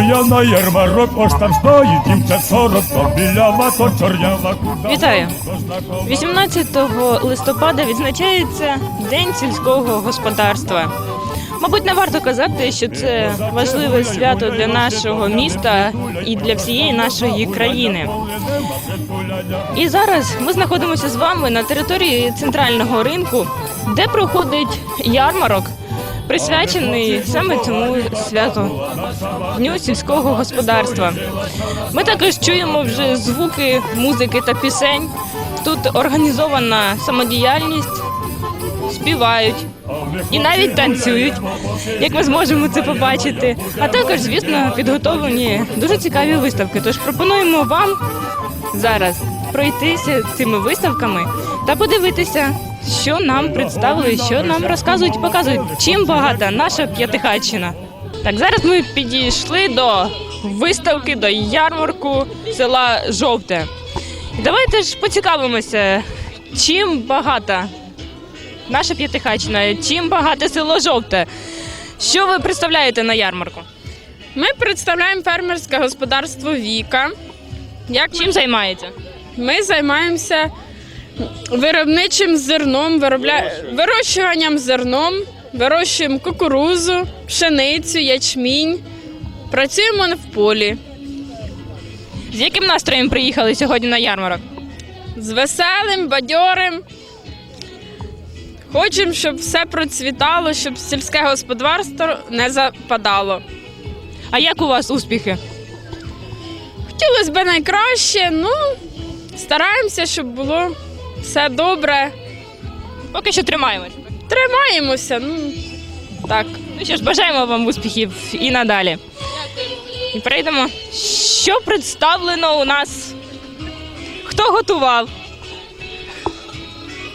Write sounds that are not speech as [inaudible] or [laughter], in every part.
я на ярмарок, ось там стоїть дівча сорок, то білява, то чорнява, Вітаю. 18 листопада відзначається День сільського господарства. Мабуть, не варто казати, що це важливе свято для нашого міста і для всієї нашої країни. І зараз ми знаходимося з вами на території центрального ринку, де проходить ярмарок, присвячений саме цьому святу Дню сільського господарства. Ми також чуємо вже звуки музики та пісень. Тут організована самодіяльність, співають і навіть танцюють, як ми зможемо це побачити. А також, звісно, підготовлені дуже цікаві виставки. Тож пропонуємо вам зараз пройтися цими виставками та подивитися, що нам представили, що нам розказують, і показують, чим багата наша п'ятихатчина. Так, зараз ми підійшли до виставки, до ярмарку села Жовте. Давайте ж поцікавимося, чим багата наша п'ятихатчина, чим багате село Жовте. Що ви представляєте на ярмарку? Ми представляємо фермерське господарство Віка. Як Чим займається? ми займаємося виробничим зерном, виробля... вирощуванням зерном, вирощуємо кукурузу, пшеницю, ячмінь. Працюємо в полі З яким настроєм приїхали сьогодні на ярмарок? з веселим, бадьорим. Хочемо, щоб все процвітало, щоб сільське господарство не западало. А як у вас успіхи? Хотілося б найкраще, ну стараємося, щоб було все добре. Поки що тримаємось. Тримаємося, ну так. Ну що ж, бажаємо вам успіхів і надалі. І перейдемо. Що представлено у нас? Хто готував?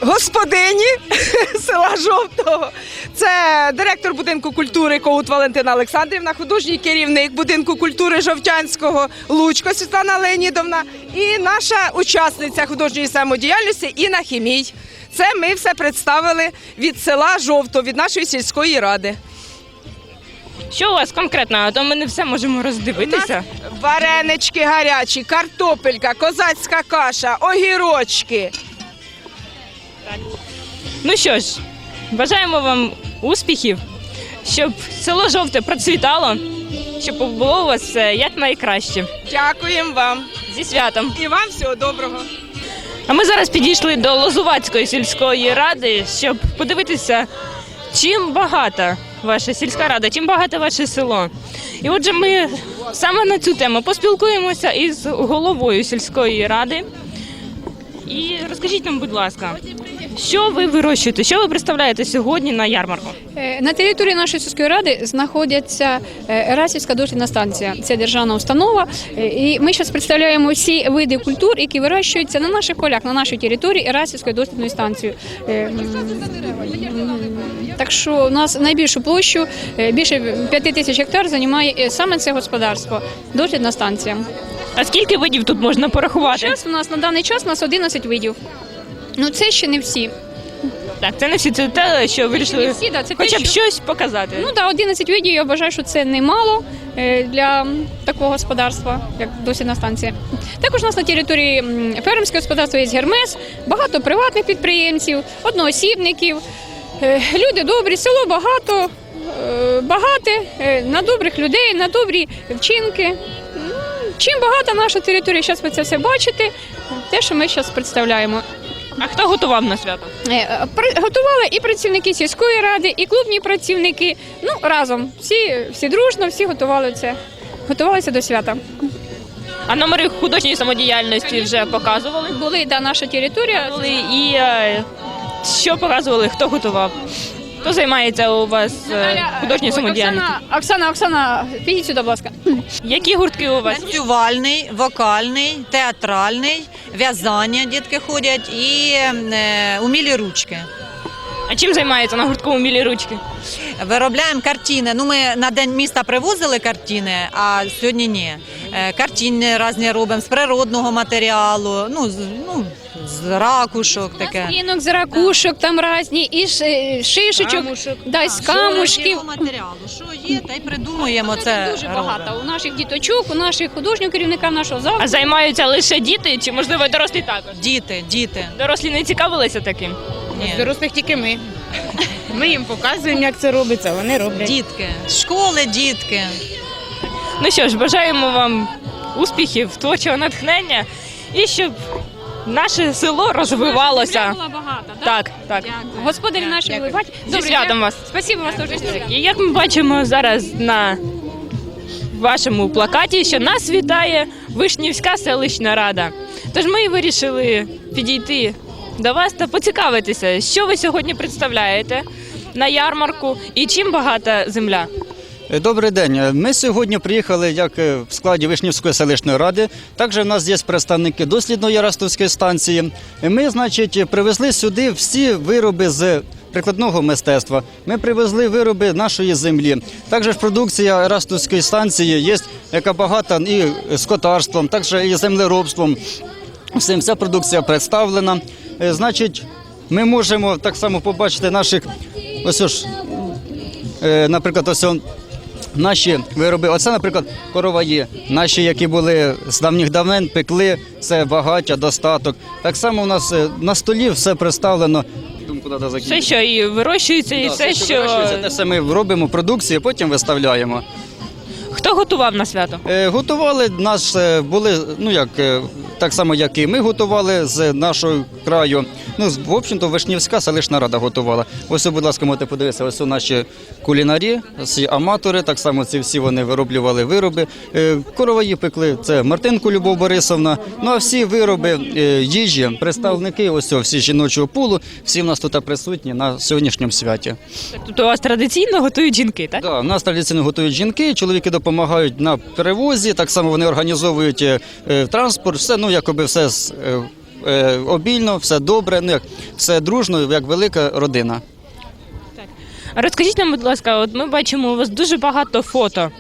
господині [laughs] села Жовтого. Це директор будинку культури Коут Валентина Олександрівна, художній керівник будинку культури Жовтянського Лучко Світлана Леонідовна і наша учасниця художньої самодіяльності Інна Хімій. Це ми все представили від села Жовто, від нашої сільської ради. Що у вас конкретно? А то ми не все можемо роздивитися. Варенички гарячі, картопелька, козацька каша, огірочки. Ну що ж, бажаємо вам успіхів, щоб село жовте процвітало, щоб було у вас все якнайкраще. Дякуємо вам Зі святом! і вам всього доброго. А ми зараз підійшли до Лозувацької сільської ради, щоб подивитися, чим багата ваша сільська рада, чим багате ваше село. І отже, ми саме на цю тему поспілкуємося із головою сільської ради. І розкажіть нам, будь ласка, що ви вирощуєте, що ви представляєте сьогодні на ярмарку? Е, На території нашої сільської ради знаходиться е, Ерасівська дослідна станція. Це державна установа. Е, І ми зараз представляємо всі види культур, які вирощуються на наших полях, на нашій території Ерасівської дослідної станції. Так що у нас найбільшу площу, більше 5 тисяч гектар, займає саме це господарство, дослідна станція. А скільки видів тут можна порахувати? Зараз у нас на даний час у нас 11 видів. Ну це ще не всі. Так, це не всі це те, що вирішили Не всі, да, це те, хоча б що- щось показати. Ну так, 11 видів, я вважаю, що це немало е, для такого господарства, як дослідна станція. Також у нас на території м, фермерського господарства є гермес, багато приватних підприємців, одноосібників. Е, Люди добрі, село багато, е, багате е, на добрих людей, на добрі вчинки. М, Чим багата наша територія, зараз ви це все бачите, те, що ми зараз представляємо. А хто готував на свято? Е, Готували і працівники сільської ради, і клубні працівники. Ну разом всі, всі дружно, всі готували це. Готувалися до свята. А номери художньої самодіяльності вже показували. Були да, наша територія. Були і е, що показували, хто готував? Хто займається у вас е, художньою самодіяльністю? Оксана, Оксана, Оксана, підіть сюди, будь ласка. Які гуртки у вас? Танцювальний, вокальний, театральний, в'язання дітки ходять і е, умілі ручки. А чим займається на гуртку «Умілі ручки? Виробляємо картини. Ну, ми на день міста привозили картини, а сьогодні ні. Е, Картини різні робимо з природного матеріалу, ну, з, ну, з ракушок таке. Пластинок з ракушок, там різні, і ш- шишечок, да, із камушків. матеріалу. Що є, та й придумуємо це. Дуже багато. У наших діточок, у наших художнього керівника нашого А займаються лише діти, чи можливо дорослі також? Діти, діти. Дорослі не цікавилися таким? Ні. Дорослих тільки ми. Ми їм показуємо, як це робиться, вони роблять. Дітки. З Школи, дітки. Ну що ж, бажаємо вам успіхів, творчого натхнення і щоб наше село розвивалося. Була багата? Так, так. Дякую. Господарі наші були бать. Зі святом вас. Спасибо вас дуже. І як ми бачимо зараз на вашому плакаті, що нас вітає Вишнівська селищна рада. Тож ми і вирішили підійти до вас та поцікавитися, що ви сьогодні представляєте на ярмарку і чим багата земля. Е, Добрий день. Е, Ми сьогодні приїхали як е, в складі Вишнівської селищної ради. Також в нас є представники дослідної Яростовської станції. Ми, значить, привезли сюди всі вироби з прикладного мистецтва. Ми привезли вироби нашої землі. Також продукція Яростовської станції є, яка багата і скотарством, також і землеробством. Всім ця продукція представлена. Значить, ми можемо так само побачити наших ось ж, наприклад, ось наші вироби. Оце, наприклад, короваї, наші, які були з давніх давнен, пекли, це багаття, достаток. Так само у нас е, на столі все представлено. Думку треба Все, закінчити. що і вирощується, і Да, все, що вирощується, те все ми робимо продукцію, потім виставляємо. хто готував на свято? Е, Готували нас е, були, ну як так само, як і ми готували з нашого краю. Ну, в общем-то, Вишнівська селищна рада готувала. Ось, будь ласка, можете подивитися, ось у наші кулінарі, всі аматори, так само ці всі вони вироблювали вироби. Е, Короваї пекли, це Мартинку Любов Борисовна. Ну а всі вироби е, їжі, представники ось всі жіночого пулу, всі в нас тут присутні на сьогоднішньому святі. Тут у вас традиційно готують жінки, так? Да, у нас традиційно готують жінки, чоловіки допомагають на перевозі, так само вони організовують е, транспорт, все ну якоби все е, е, обільно, все добре, ну як все дружно, як велика родина. Розкажіть нам, будь ласка, от ми бачимо у вас дуже багато фото.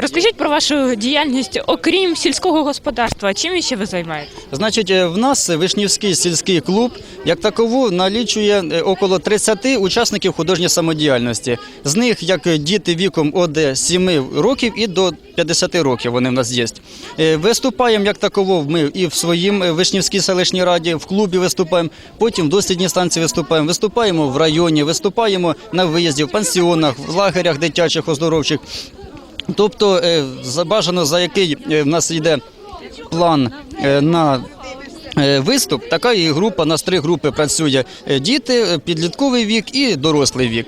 Розкажіть про вашу діяльність, окрім сільського господарства. Чим ще ви займаєтесь? Значить, е, в нас Вишнівський сільський клуб як такову налічує е, около 30 учасників художньої самодіяльності. З них як діти віком від 7 років і до 50 років вони в нас є. Е, Виступаємо як таково ми і в своїм Вишнівській селищній раді, в клубі виступаємо, потім в дослідній станції виступаємо, виступаємо в районі, виступаємо на виїзді, в пансіонах, в лагерях дитячих оздоровчих. Тобто е, забажано, за який е, в нас йде план е, на виступ, така і група, нас три групи працює діти, підлітковий вік і дорослий вік.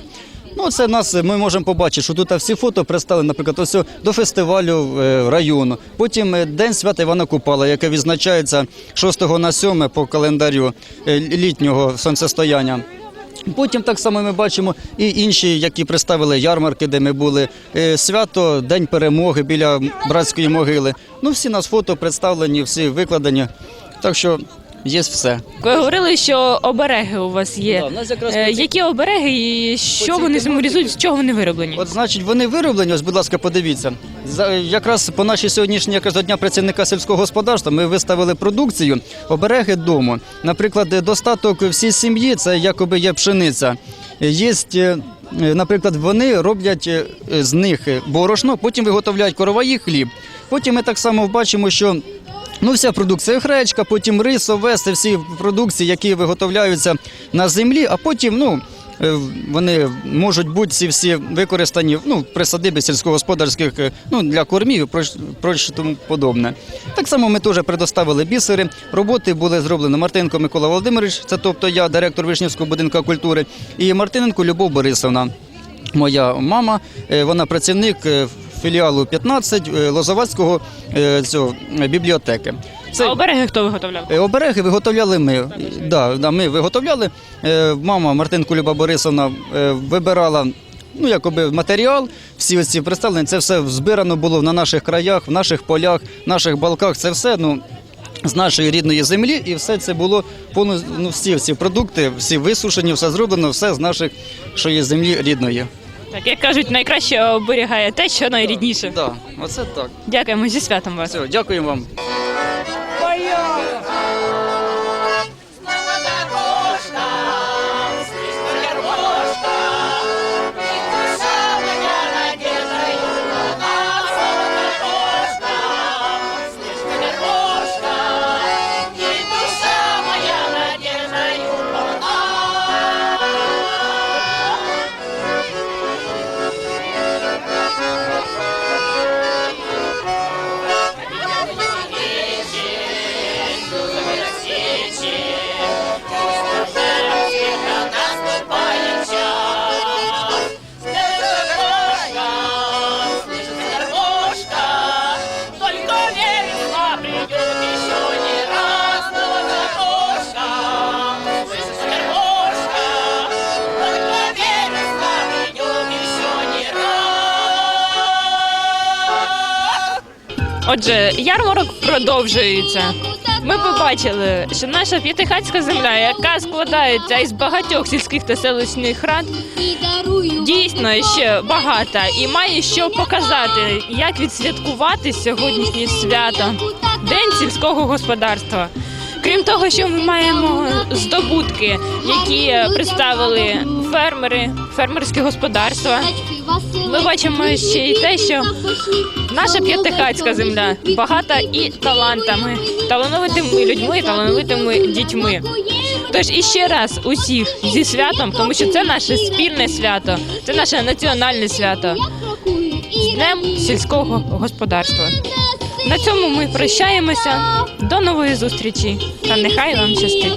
Ну, це нас ми можемо побачити, що тут всі фото представлені, наприклад, ось до фестивалю району. Потім День свята Івана Купала, яке відзначається 6 на 7 по календарю літнього сонцестояння. Потім так само ми бачимо і інші, які представили ярмарки, де ми були. Е, Свято, День перемоги біля братської могили. Ну, всі нас фото представлені, всі викладені. Так що є все. Ви говорили, що обереги у вас є. Да, в нас якраз Е, Які обереги і що вони символізують, з чого вони вироблені? От, значить, вони вироблені, ось, будь ласка, подивіться. Якраз по нашій сьогоднішній якраз Дня працівника сільського господарства ми виставили продукцію обереги дому. Наприклад, достаток всій сім'ї це якоби є пшениця. Є, е, наприклад, вони роблять е, з них борошно, потім виготовляють короваї хліб. Потім ми так само бачимо, що Ну, вся продукція гречка, потім рис, овес, всі продукції, які виготовляються на землі, а потім, ну. Е, Вони можуть бути ці всі використані ну, при садибі сільськогосподарських е, ну, для кормів проч тому подобне. Так само ми теж предоставили бісери. Роботи були зроблені Мартинко Микола Володимирович, це тобто я, директор Вишнівського будинку культури, і Мартиненко Любов Борисовна, моя мама. Е, Вона працівник філіалу 15 е, Лозовацького цього, е, бібліотеки. А обереги хто виготовляв? Е, Обереги виготовляли ми. Да, да, ми виготовляли. Е, Мама Мартинку Люба Борисовна е, вибирала. Ну, якоби матеріал, всі ці представлені, це все збирано було на наших краях, в наших полях, в наших балках. Це все ну, з нашої рідної землі, і все це було повністю, ну, всі ці продукти, всі висушені, все зроблено, все з наших, що є землі рідної. Так як кажуть, найкраще оберігає те, що найрідніше. Так, оце так. Дякуємо зі святом вас. Все, дякуємо вам. Отже, ярмарок продовжується. Ми побачили, що наша п'ятихатська земля, яка складається із багатьох сільських та селищних рад, дійсно ще багата і має що показати, як відсвяткувати сьогоднішнє свято День сільського господарства. Крім того, що ми маємо здобутки, які представили фермери, фермерські господарства. Ми бачимо ще й те, що наша п'ятихатська земля багата і талантами, талановитими людьми, талановитими дітьми. Тож іще раз усіх зі святом, тому що це наше спільне свято, це наше національне свято з Днем сільського господарства. На цьому ми прощаємося. До нової зустрічі та нехай вам щастить.